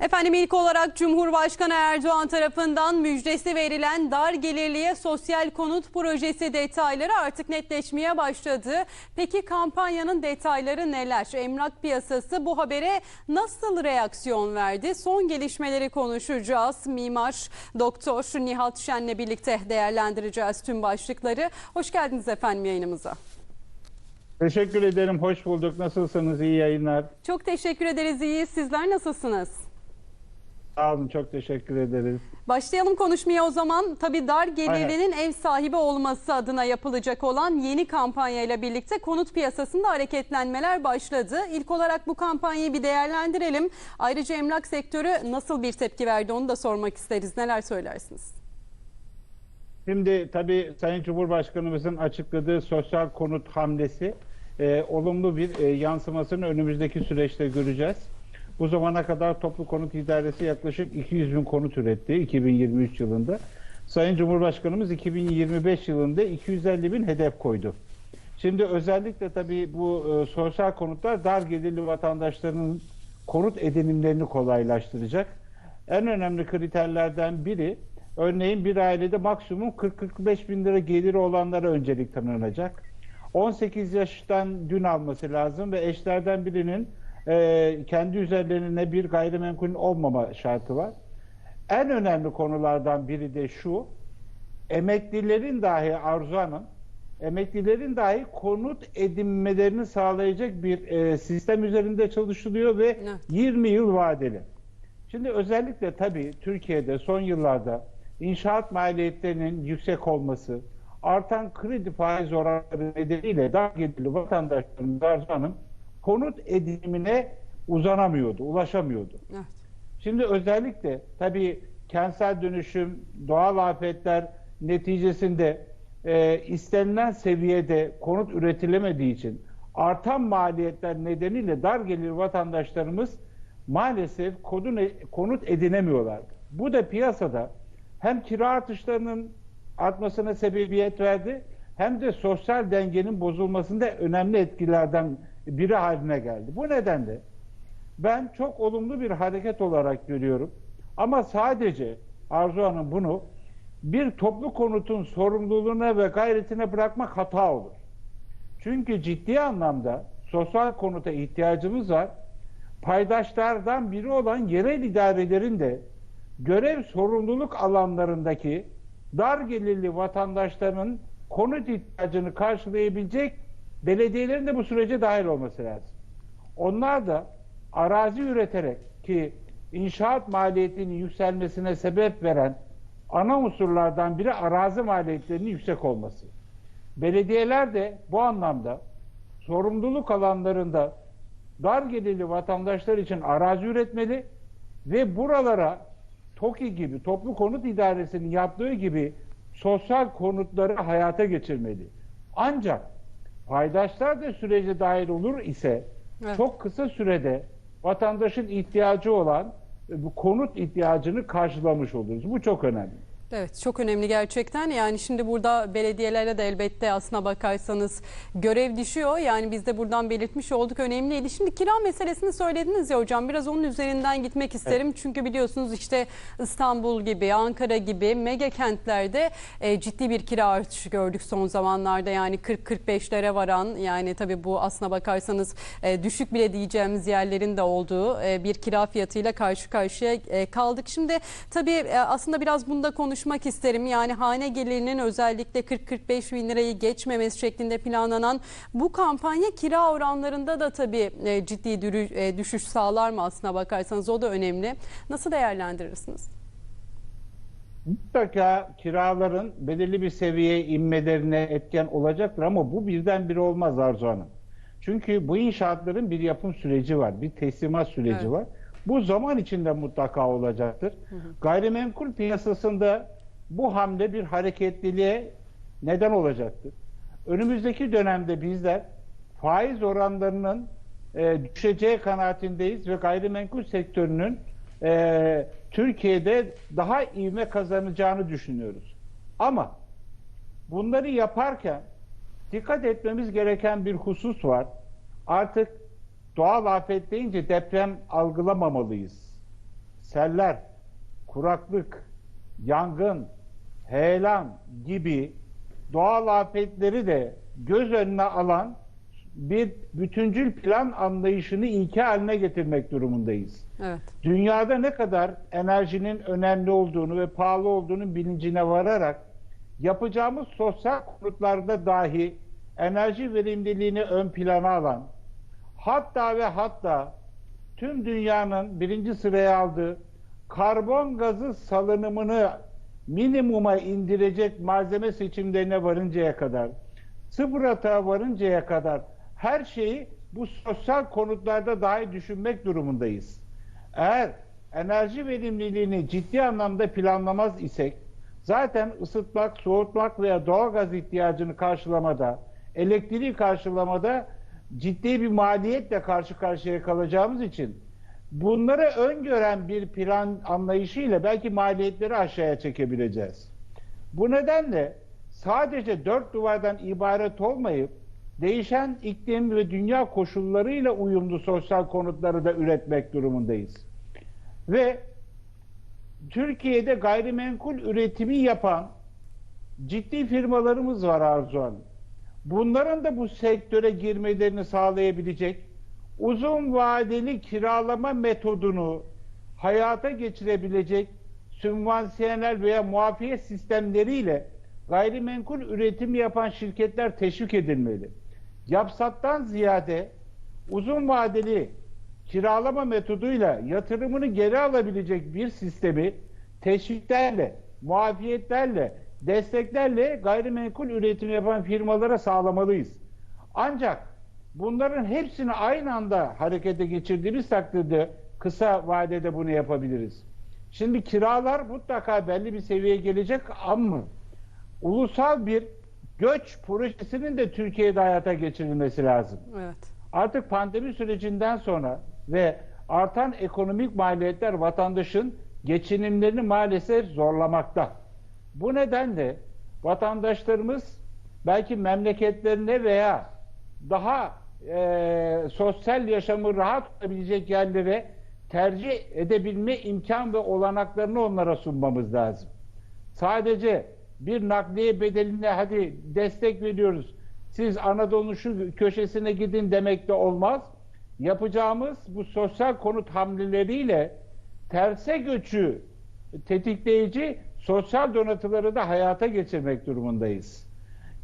Efendim ilk olarak Cumhurbaşkanı Erdoğan tarafından müjdesi verilen dar gelirliye sosyal konut projesi detayları artık netleşmeye başladı. Peki kampanyanın detayları neler? Emlak piyasası bu habere nasıl reaksiyon verdi? Son gelişmeleri konuşacağız. Mimar Doktor Nihat Şen'le birlikte değerlendireceğiz tüm başlıkları. Hoş geldiniz efendim yayınımıza. Teşekkür ederim. Hoş bulduk. Nasılsınız? İyi yayınlar. Çok teşekkür ederiz. İyi. Sizler nasılsınız? Sağ olun. Çok teşekkür ederiz. Başlayalım konuşmaya o zaman. Tabii dar gelirlinin ev sahibi olması adına yapılacak olan yeni kampanyayla birlikte konut piyasasında hareketlenmeler başladı. İlk olarak bu kampanyayı bir değerlendirelim. Ayrıca emlak sektörü nasıl bir tepki verdi onu da sormak isteriz. Neler söylersiniz? Şimdi tabii Sayın Cumhurbaşkanımızın açıkladığı sosyal konut hamlesi e, olumlu bir e, yansımasını önümüzdeki süreçte göreceğiz. Bu zamana kadar toplu konut idaresi yaklaşık 200 bin konut üretti 2023 yılında. Sayın Cumhurbaşkanımız 2025 yılında 250 bin hedef koydu. Şimdi özellikle tabii bu e, sosyal konutlar dar gelirli vatandaşların konut edinimlerini kolaylaştıracak. En önemli kriterlerden biri örneğin bir ailede maksimum 40-45 bin lira geliri olanlara öncelik tanınacak. 18 yaştan dün alması lazım ve eşlerden birinin e, kendi üzerlerine bir gayrimenkulün olmama şartı var. En önemli konulardan biri de şu, emeklilerin dahi Arzu Hanım, emeklilerin dahi konut edinmelerini sağlayacak bir e, sistem üzerinde çalışılıyor ve Evet. 20 yıl vadeli. Şimdi özellikle tabii Türkiye'de son yıllarda inşaat maliyetlerinin yüksek olması, artan kredi faiz oranları nedeniyle dar gelirli vatandaşlarımız Arzu Hanım konut edinimine uzanamıyordu, ulaşamıyordu. Evet. Şimdi özellikle tabii kentsel dönüşüm, doğal afetler neticesinde e, istenilen seviyede konut üretilemediği için artan maliyetler nedeniyle dar gelir vatandaşlarımız maalesef kodun, konut edinemiyorlar. Bu da piyasada hem kira artışlarının artmasına sebebiyet verdi hem de sosyal dengenin bozulmasında önemli etkilerden biri haline geldi. Bu nedenle ben çok olumlu bir hareket olarak görüyorum. Ama sadece Arzu Hanım bunu bir toplu konutun sorumluluğuna ve gayretine bırakmak hata olur. Çünkü ciddi anlamda sosyal konuta ihtiyacımız var. Paydaşlardan biri olan yerel idarelerin de görev sorumluluk alanlarındaki dar gelirli vatandaşların konut ihtiyacını karşılayabilecek belediyelerin de bu sürece dahil olması lazım. Onlar da arazi üreterek ki inşaat maliyetinin yükselmesine sebep veren ana unsurlardan biri arazi maliyetlerinin yüksek olması. Belediyeler de bu anlamda sorumluluk alanlarında dar gelirli vatandaşlar için arazi üretmeli ve buralara TOKİ gibi, Toplu Konut İdaresi'nin yaptığı gibi sosyal konutları hayata geçirmeli. Ancak paydaşlar da sürece dahil olur ise Evet. çok kısa sürede vatandaşın ihtiyacı olan e, bu konut ihtiyacını karşılamış oluruz. Bu çok önemli. Evet çok önemli gerçekten. Yani şimdi burada belediyelere de elbette aslına bakarsanız görev düşüyor. Yani biz de buradan belirtmiş olduk önemliydi. Şimdi kira meselesini söylediniz ya hocam. Biraz onun üzerinden gitmek isterim. Çünkü biliyorsunuz işte İstanbul gibi, Ankara gibi mega kentlerde e, ciddi bir kira artışı gördük son zamanlarda. Yani 40-45'lere varan yani tabii bu aslına bakarsanız e, düşük bile diyeceğimiz yerlerin de olduğu e, bir kira fiyatıyla karşı karşıya e, kaldık. Şimdi tabii e, aslında biraz bunda konuşmak isterim. Yani hane gelirinin özellikle 40-45 bin lirayı geçmemesi şeklinde planlanan bu kampanya kira oranlarında da tabii e, ciddi e, düşüş sağlar mı aslına bakarsanız o da önemli. Nasıl değerlendirirsiniz? Mutlaka kiraların belirli bir seviyeye inmelerine etken olacaktır ama bu birdenbire olmaz Arzu Hanım. Çünkü bu inşaatların bir yapım süreci var, bir teslimat süreci Evet. var. Bu zaman içinde mutlaka olacaktır. Gayrimenkul piyasasında bu hamle bir hareketliliğe neden olacaktır. Önümüzdeki dönemde bizler faiz oranlarının e, düşeceği kanaatindeyiz ve gayrimenkul sektörünün e, Türkiye'de daha ivme kazanacağını düşünüyoruz. Ama bunları yaparken dikkat etmemiz gereken bir husus var. Artık doğal afet deyince deprem algılamamalıyız. seller, kuraklık, yangın, heyelan gibi doğal afetleri de göz önüne alan bir bütüncül plan anlayışını ilke haline getirmek durumundayız. Evet. Dünyada ne kadar enerjinin önemli olduğunu ve pahalı olduğunu bilincine vararak yapacağımız sosyal konutlarda dahi enerji verimliliğini ön plana alan hatta ve hatta tüm dünyanın birinci sıraya aldığı karbon gazı salınımını minimuma indirecek malzeme seçimlerine varıncaya kadar sıfır hata varıncaya kadar her şeyi bu sosyal konutlarda dahi düşünmek durumundayız. Eğer enerji verimliliğini ciddi anlamda planlamaz isek zaten ısıtmak, soğutmak veya doğalgaz ihtiyacını karşılamada, elektriği karşılamada ciddi bir maliyetle karşı karşıya kalacağımız için bunları öngören bir plan anlayışıyla belki maliyetleri aşağıya çekebileceğiz. Bu nedenle sadece dört duvardan ibaret olmayıp değişen iklim ve dünya koşullarıyla uyumlu sosyal konutları da üretmek durumundayız. Ve Türkiye'de gayrimenkul üretimi yapan ciddi firmalarımız var Arzu Hanım. Bunların da bu sektöre girmelerini sağlayabilecek uzun vadeli kiralama metodunu hayata geçirebilecek sübvansiyonel veya muafiyet sistemleriyle gayrimenkul üretimi yapan şirketler teşvik edilmeli. Yapsattan ziyade uzun vadeli kiralama metoduyla yatırımını geri alabilecek bir sistemi teşviklerle, muafiyetlerle, desteklerle gayrimenkul üretimi yapan firmalara sağlamalıyız. Ancak bunların hepsini aynı anda harekete geçirdiğimiz takdirde kısa vadede bunu yapabiliriz. Şimdi kiralar mutlaka belli bir seviyeye gelecek ama ulusal bir göç projesinin de Türkiye'de hayata geçirilmesi lazım. Evet. Artık pandemi sürecinden sonra ve artan ekonomik maliyetler vatandaşın geçinimlerini maalesef zorlamakta. Bu nedenle vatandaşlarımız belki memleketlerine veya daha e, sosyal yaşamı rahat tutabilecek yerlere tercih edebilme imkan ve olanaklarını onlara sunmamız lazım. Sadece bir nakliye bedeline hadi destek veriyoruz. Siz Anadolu'nun şu köşesine gidin demek de olmaz. Yapacağımız bu sosyal konut hamleleriyle terse göçü tetikleyici sosyal donatıları da hayata geçirmek durumundayız.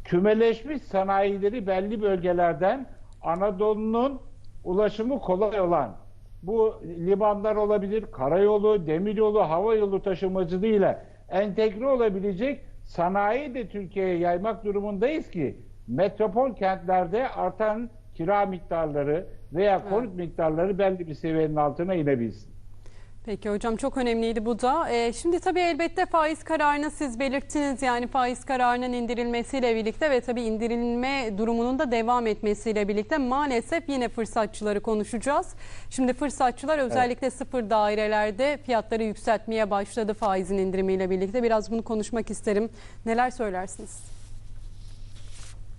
Kümeleşmiş sanayileri belli bölgelerden Anadolu'nun ulaşımı kolay olan bu limanlar olabilir, karayolu, demiryolu, hava yolu taşımacılığıyla entegre olabilecek sanayi de Türkiye'ye yaymak durumundayız ki metropol kentlerde artan kira miktarları veya konut miktarları belli bir seviyenin altına inebilsin. Peki hocam çok önemliydi bu da. Ee, şimdi tabii elbette faiz kararını siz belirttiniz. Yani faiz kararının indirilmesiyle birlikte ve tabii indirilme durumunun da devam etmesiyle birlikte maalesef yine fırsatçıları konuşacağız. Şimdi fırsatçılar özellikle sıfır dairelerde fiyatları yükseltmeye başladı faizin indirimiyle birlikte. Biraz bunu konuşmak isterim. Neler söylersiniz?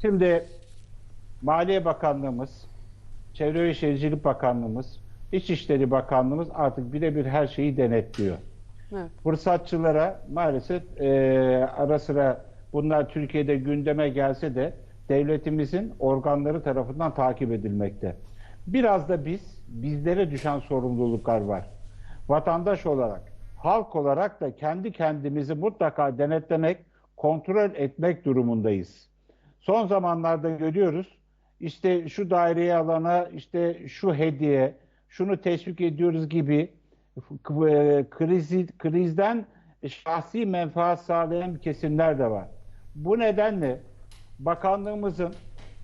Şimdi Maliye Bakanlığımız, Çevre ve Şehircilik Bakanlığımız, İçişleri Bakanlığımız artık birebir her şeyi denetliyor. Evet. Fırsatçılara maalesef e, ara sıra bunlar Türkiye'de gündeme gelse de devletimizin organları tarafından takip edilmekte. Biraz da biz, bizlere düşen sorumluluklar var. Vatandaş olarak, halk olarak da kendi kendimizi mutlaka denetlemek, kontrol etmek durumundayız. Son zamanlarda görüyoruz, işte şu daireye alana, işte şu hediye, şunu teşvik ediyoruz gibi e, krizi, krizden şahsi menfaat sağlayan kesimler de var. Bu nedenle bakanlığımızın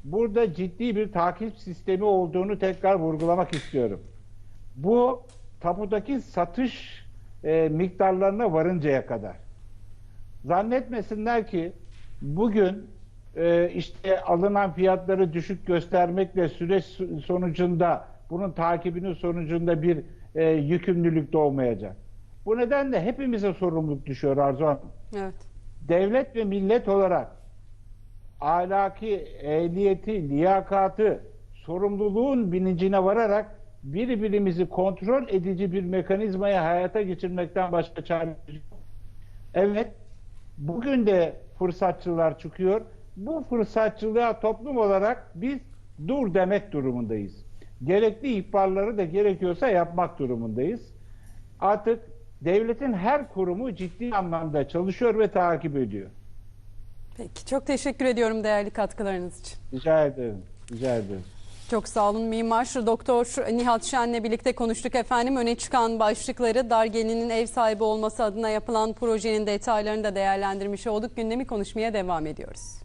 burada ciddi bir takip sistemi olduğunu tekrar vurgulamak istiyorum. Bu tapudaki satış e, miktarlarına varıncaya kadar. Zannetmesinler ki bugün e, işte alınan fiyatları düşük göstermekle süreç sonucunda bunun takibinin sonucunda bir e, yükümlülük de olmayacak. Bu nedenle hepimize sorumluluk düşüyor Arzu Hanım. Evet. Devlet ve millet olarak ahlaki, ehliyeti, liyakatı, sorumluluğun bilincine vararak birbirimizi kontrol edici bir mekanizmayı hayata geçirmekten başka çare yok. Evet, bugün de fırsatçılar çıkıyor. Bu fırsatçılığa toplum olarak biz dur demek durumundayız. Gerekli ihbarları da gerekiyorsa yapmak durumundayız. Artık devletin her kurumu ciddi anlamda çalışıyor ve takip ediyor. Peki çok teşekkür ediyorum değerli katkılarınız için. Rica ederim. Rica ederim. Çok sağ olun Mimar Doktor Nihat Şen'le birlikte konuştuk efendim. Öne çıkan başlıkları Dargeli'nin ev sahibi olması adına yapılan projenin detaylarını da değerlendirmiş olduk. Gündemi konuşmaya devam ediyoruz.